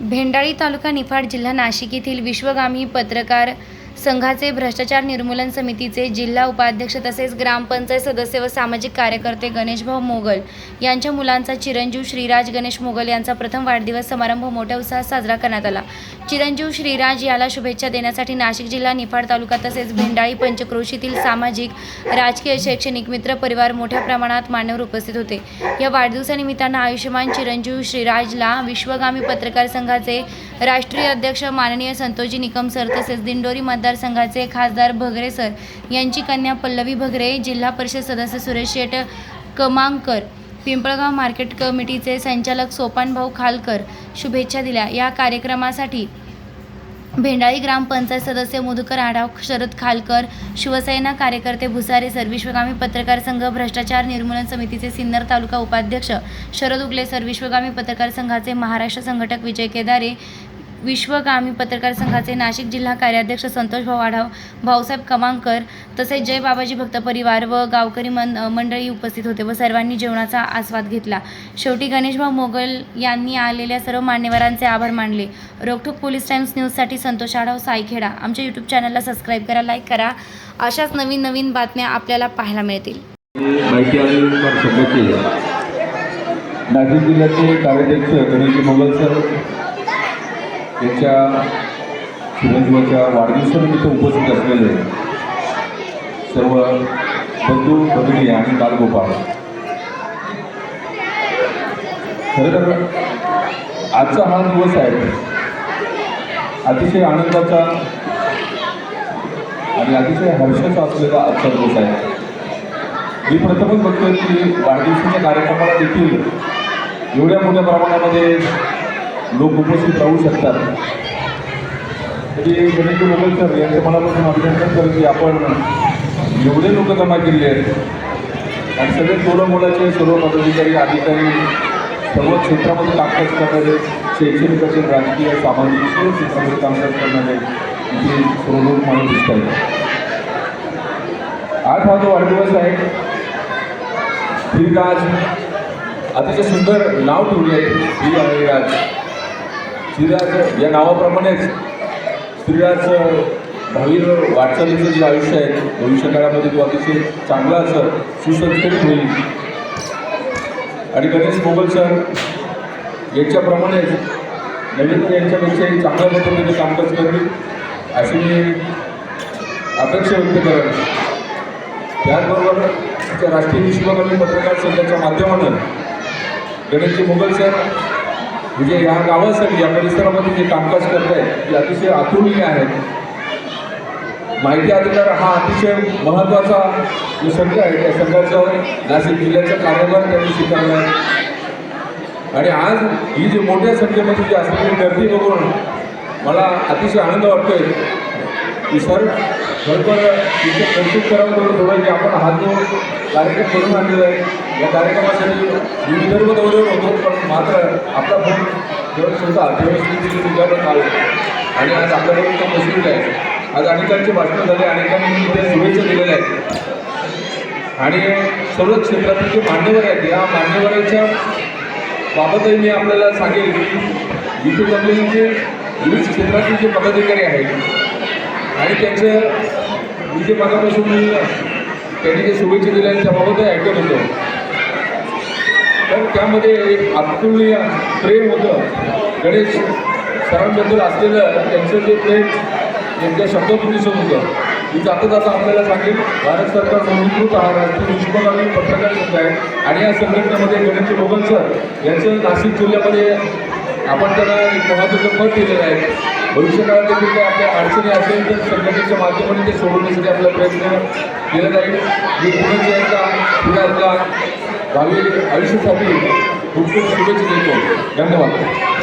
भेंडाळी तालुका निफाड जिल्हा नाशिक येथील विश्वगामी पत्रकार संघाचे भ्रष्टाचार निर्मूलन समितीचे जिल्हा उपाध्यक्ष तसेच ग्रामपंचायत सदस्य व सामाजिक कार्यकर्ते गणेशभाऊ मोगल यांच्या मुलांचा चिरंजीव श्रीराज गणेश मोगल यांचा प्रथम वाढदिवस समारंभ मोठ्या उत्साहात साजरा करण्यात आला. चिरंजीव श्रीराज याला शुभेच्छा देण्यासाठी नाशिक जिल्हा निफाड तालुका तसेच भेंडाळी पंचक्रोशीतील सामाजिक राजकीय शैक्षणिक मित्र परिवार मोठ्या प्रमाणात मान्यवर उपस्थित होते. या वाढदिवसानिमित्तानं आयुष्यमान चिरंजीव श्रीराजला विश्वगामी पत्रकार संघाचे राष्ट्रीय अध्यक्ष माननीय संतोषजी निकम सर तसेच दिंडोरी मतदारसंघाचे खासदार भगरे सर यांची कन्या पल्लवी भगरे जिल्हा परिषद सदस्य सुरेश शेट कमांकर पिंपळगाव मार्केट कमिटीचे संचालक सोपानभाऊ खालकर शुभेच्छा दिल्या. या कार्यक्रमासाठी भेंडाळी ग्रामपंचायत सदस्य मधुकर आढाव शरद खालकर शिवसेना कार्यकर्ते भुसारे सर विश्वगामी पत्रकार संघ भ्रष्टाचार निर्मूलन समितीचे सिन्नर तालुका उपाध्यक्ष शरद उगले सर विश्वगामी पत्रकार संघाचे महाराष्ट्र संघटक विजय केदारे विश्वगामी पत्रकार संघाचे नाशिक जिल्हा कार्याध्यक्ष संतोष भाऊ आढाव भाऊसाहेब कमांकर तसेच जय बाबाजी भक्त परिवार व गावकरी मन मंडळी उपस्थित होते व सर्वांनी जेवणाचा आस्वाद घेतला. शेवटी गणेशभाऊ मोगल यांनी आलेल्या सर्व मान्यवरांचे आभार मानले. रोखोक पोलीस टाइम्स न्यूजसाठी संतोष आढाव सायखेडा. आमच्या यूट्यूब चॅनलला सबस्क्राईब करा लाईक करा. अशाच नवीन नवीन बातम्या आपल्याला पाहायला मिळतील. माहिती नाशिक जिल्ह्याचे कार्याध्यक्ष गणेश मोगल सर यांच्या चिरंजीवाच्या वाढदिवसानिमित्त उपस्थित असलेले सर्व बंधू भगिनी आणि बालगोपाळ. खरं तर आजचा हा दिवस आहे अतिशय आनंदाचा आणि अतिशय हर्षाचा असलेला आजचा दिवस आहे. मी प्रथमच बघतोय की वाढदिवसाच्या कार्यक्रमाला देखील एवढ्या मोठ्या प्रमाणामध्ये लोक उपस्थित राहू शकतात. तरी गणेश मोगल सर यांचं मनापासून अभिनंदन करतो की आपण एवढे लोक जमा केले आहेत. आणि सगळे सोळा मुलाचे सर्व पदाधिकारी अधिकारी सर्व क्षेत्रामध्ये अभ्यास करणारे शैक्षणिक असेल राजकीय सामाजिक सर्व क्षेत्रामध्ये कामकाज करणारे इथे सर्व लोक मला दिसत आहेत. आज हा जो वाढदिवस आहे श्रीराज अतिशय सुंदर नाव ठेवले आहे. श्री आणि राज श्रीराज या नावाप्रमाणेच श्रीराज भावी वाटचालीचं जे आयुष्य आहे भविष्य काळामध्ये तो अतिशय चांगला असं सुसंस्कृत होईल. आणि गणेश मोगल सर यांच्याप्रमाणेच नवीन यांच्यापेक्षाही चांगल्या पद्धतीने कामकाज करतील अशी मी अपेक्षा व्यक्त करेन त्याचबरोबर राष्ट्रीय विश्वकर्मी पत्रकार संघाच्या माध्यमानं गणेशजी मोगल सर म्हणजे या गावासाठी या परिसरामध्ये जे कामकाज करत आहेत ते अतिशय अतुलनीय आहेत माहिती अधिकार हा अतिशय महत्त्वाचा जो संघ आहे त्या संघाचं नाशिक जिल्ह्याचा कार्यभार त्यांनी स्वीकारला आहे. आणि आज ही जी मोठ्या संख्येमध्ये जी असलेली गर्दी बघून मला अतिशय आनंद वाटतोय की सर खरोखर तिथे कौतुक करावं तेवढं थोडं की आपण हा जो कार्यक्रम करून आणलेला आहे या कार्यक्रमासाठी मी विदर्भ दौऱ्यावर होतो पण मात्र आपला फोन जेव्हा सुद्धा अर्थव्यवस्थेची तुझ्याकडे आलो आणि आज आपल्याकडून तो मशिद आहे आज अनेकांचे भाषण झाले अनेकांनी इथे शुभेच्छा दिलेल्या आहेत. आणि सर्व क्षेत्रातील जे मान्यवर आहेत या मान्यवरांच्या बाबतही मी आपल्याला सांगेल की इथे जमलेले विविध क्षेत्रातील जे पदाधिकारी आहेत आणि त्यांचं मी जे मनापासून त्यांनी जे शुभेच्छा दिल्या त्याबाबत ऐकत होतो. तर त्यामध्ये एक अतुलनीय प्रेम होतं. गणेश सरांबद्दल असलेलं त्यांचं जे प्रेम त्यांच्या शब्दातून दिसत होतं. मी जाता जाता आपल्याला सांगेल भारत सरकार नोंदणीकृत हा राष्ट्रीय विश्वगामी पत्रकार संघ आहे. आणि या संघटनेमध्ये गणेश मोगल सर यांचं नाशिक जिल्ह्यामध्ये आपण त्यांना एक महत्त्वाचं पद दिलेलं आहे. भविष्यकाळात देखील काही आपल्या अडचणी असेल तर संघटनेच्या माध्यमातून ते सोडवण्यासाठी आपला प्रयत्न केला जाईल मी पुन्हा यांचा पुण्यातला भावी आयुष्यासाठी खूप खूप शुभेच्छा देतो. धन्यवाद.